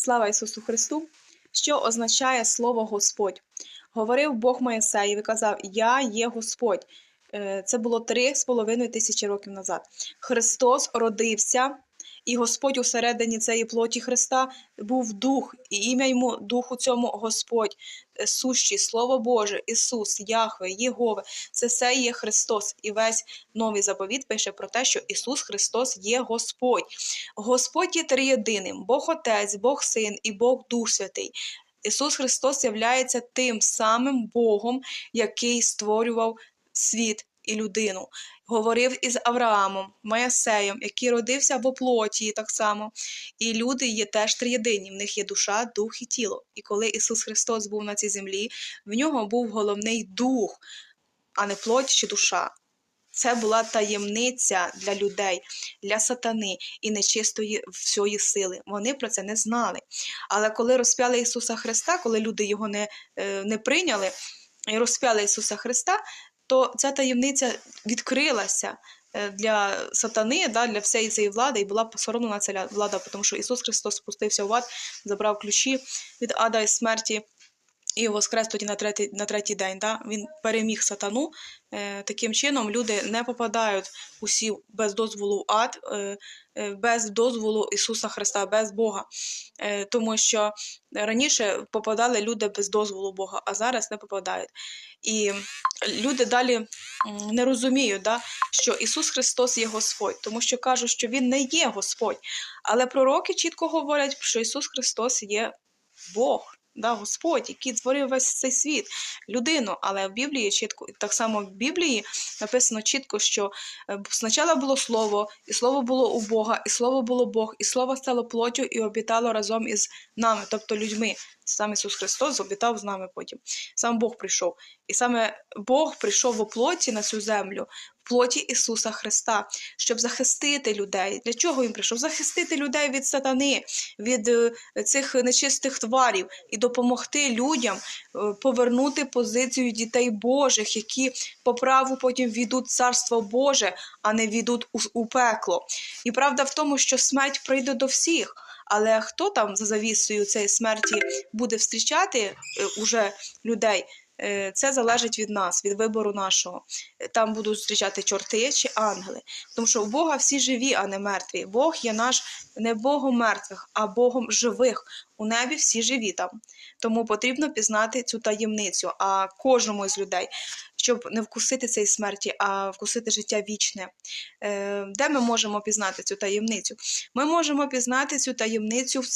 Слава Ісусу Христу! Що означає слово Господь? Говорив Бог Моїсеєві, казав: Я є Господь. Е, Це було три з половиною тисячі років назад. Христос родився, і Господь усередині цієї плоті Христа був дух, і ім'я йому духу цьому Господь, е, сущий, Слово Боже, Ісус, Яхве, Єгове. Це все є Христос. І весь новий заповіт пише про те, що Ісус Христос є Господь. Господь є триєдиним, Бог Отець, Бог Син і Бог Дух Святий. Ісус Христос являється тим самим Богом, який створював світ і людину. Говорив із Авраамом, Моїсеєм, який родився в оплоті так само. І люди є теж триєдині, в них є душа, дух і тіло. І коли Ісус Христос був на цій землі, в нього був головний дух, а не плоть чи душа. Це була таємниця для людей, для сатани і нечистої всьої сили. Вони про це не знали. Але коли розп'яли Ісуса Христа, коли люди його не, е, не прийняли і розп'яли Ісуса Христа, то ця таємниця відкрилася е, для сатани, да, для всієї цієї влади, і була посоромлена ця влада, тому що Ісус Христос спустився в ад, забрав ключі від ада і смерті. І воскрес тоді на третій, на третій день. Да? Він переміг сатану. Е, таким чином люди не попадають усі без дозволу в ад, е, е, без дозволу Ісуса Христа, без Бога. Е, тому що раніше попадали люди без дозволу Бога, а зараз не попадають. І люди далі не розуміють, да, що Ісус Христос є Господь, тому що кажуть, що Він не є Господь. Але пророки чітко говорять, що Ісус Христос є Бог. Да, Господь, який створив весь цей світ, людину. Але в Біблії чітко, так само в Біблії написано чітко, що е, спочатку було слово, і слово було у Бога, і слово було Бог, і слово стало плоттю і обітало разом із нами, тобто людьми. Сам Ісус Христос обітав з нами потім. Сам Бог прийшов. І саме Бог прийшов в плоті на цю землю, плоті Ісуса Христа, щоб захистити людей. Для чого він прийшов? Захистити людей від сатани, від е, цих нечистих тварів і допомогти людям е, повернути позицію дітей Божих, які по праву потім війдуть царство Боже, а не війдуть у, пекло. І правда в тому, що смерть прийде до всіх. Але хто там за завісою цієї смерті буде встрічати е, уже людей? Е, Це залежить від нас, від вибору нашого. Там будуть зустрічати чорти чи ангели. Тому що у Бога всі живі, а не мертві. Бог є наш не Богом мертвих, а Богом живих. У небі всі живі там. Тому потрібно пізнати цю таємницю, а кожному з людей, щоб не вкусити цієї смерті, а вкусити життя вічне. Е, Де ми можемо пізнати цю таємницю? Ми можемо пізнати цю таємницю в